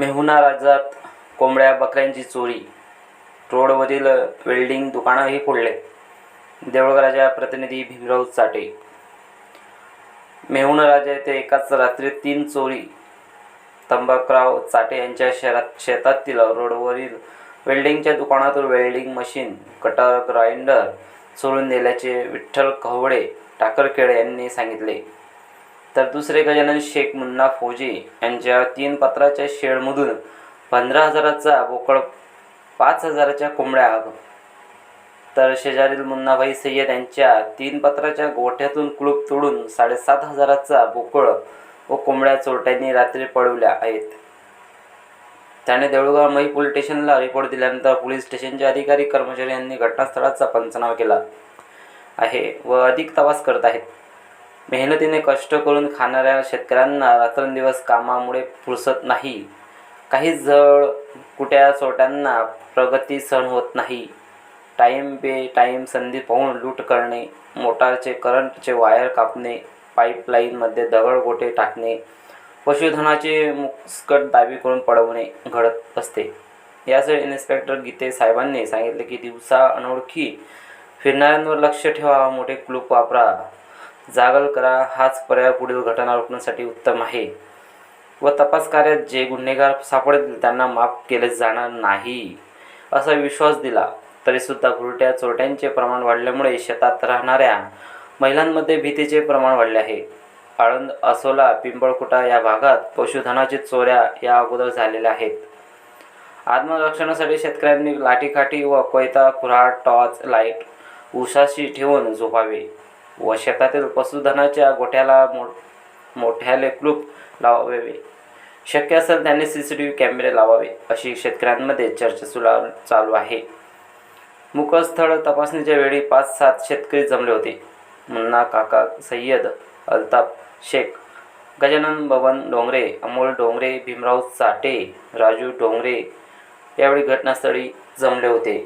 मेहुणा राज्यात कोंबड्या बकऱ्यांची चोरी. रोडवरील वेल्डिंग दुकानंही फोडले. देऊळगावच्या प्रतिनिधी भीमराव चाटे मेहुणा राजा येथे एकाच रात्री तीन चोरी. तंबाकराव चाटे यांच्या शहरात शेतातील रोडवरील वेल्डिंगच्या दुकानातून वेल्डिंग मशीन कटर ग्राइंडर चोरून नेल्याचे विठ्ठल कवडे टाकरखेड यांनी सांगितले. तर दुसरे गजानन शेख मुन्ना फौजी यांच्या तीन पत्राच्या शेडमधून पंधरा हजाराचा बोकड पाच हजाराच्या कोंबड्या तर शेजारील मुन्नाभाई सय्यद यांच्या तीन पत्राच्या गोठ्यातून कुलूप तोडून साडेसात हजाराचा बोकळ व कोंबड्या चोरट्यांनी रात्री पळवल्या आहेत. त्याने देऊळगाव मई पोलीस स्टेशनला रिपोर्ट दिल्यानंतर पोलीस स्टेशनचे अधिकारी कर्मचारी यांनी घटनास्थळाचा पंचनामा केला आहे व अधिक तपास करत आहेत. मेहनतीने कष्ट करून खाणाऱ्या शेतकऱ्यांना रात्रंदिवस कामामुळे फुरसत नाही. काही जड कुट्या चोट्यांना प्रगती सहन होत नाही. टाईम पे टाईम संधी पाहून लूट करणे मोटारचे करंटचे वायर कापणे पाईपलाईनमध्ये दगड गोटे टाकणे पशुधनाचे मुस्कट दाबी करून पडवणे घडत असते. यासाठी इन्स्पेक्टर गीते साहेबांनी सांगितले की दिवसा अनोळखी फिरणाऱ्यांवर लक्ष ठेवा मोठे क्लूप वापरा. जागल करा हाच पर्याय पुढील घटना रोखण्यासाठी उत्तम आहे. व तपास कार्यात जे गुन्हेगार सापडतील त्यांना माफ केले जाणार नाही असा विश्वास दिला. तरीसुद्धा घुरट्या चोरट्यांचे प्रमाण वाढल्यामुळे शेतात राहणाऱ्या महिलांमध्ये भीतीचे प्रमाण वाढले आहे. आळंद असोला पिंपळकुटा या भागात पशुधनाचे चोऱ्या या अगोदर झालेल्या आहेत. आत्मरक्षणासाठी शेतकऱ्यांनी लाठीकाठी व कोयता कुऱ्हाड टॉर्च लाइट उशाशी ठेवून झोपावे. व शेतातील पशुधनाच्या गोठ्याला मो मोठ्याले कुलूप लावावे. शक्य असेल त्यांनी सी सी टी व्ही कॅमेरे लावावे अशी शेतकऱ्यांमध्ये चर्चा सुला चालू आहे. मुखस्थळ तपासणीच्या वेळी पाच सात शेतकरी जमले होते. मुन्ना काका सय्यद अल्ताफ शेख गजानन बबन डोंगरे अमोल डोंगरे भीमराव चाटे राजू डोंगरे यावेळी घटनास्थळी जमले होते.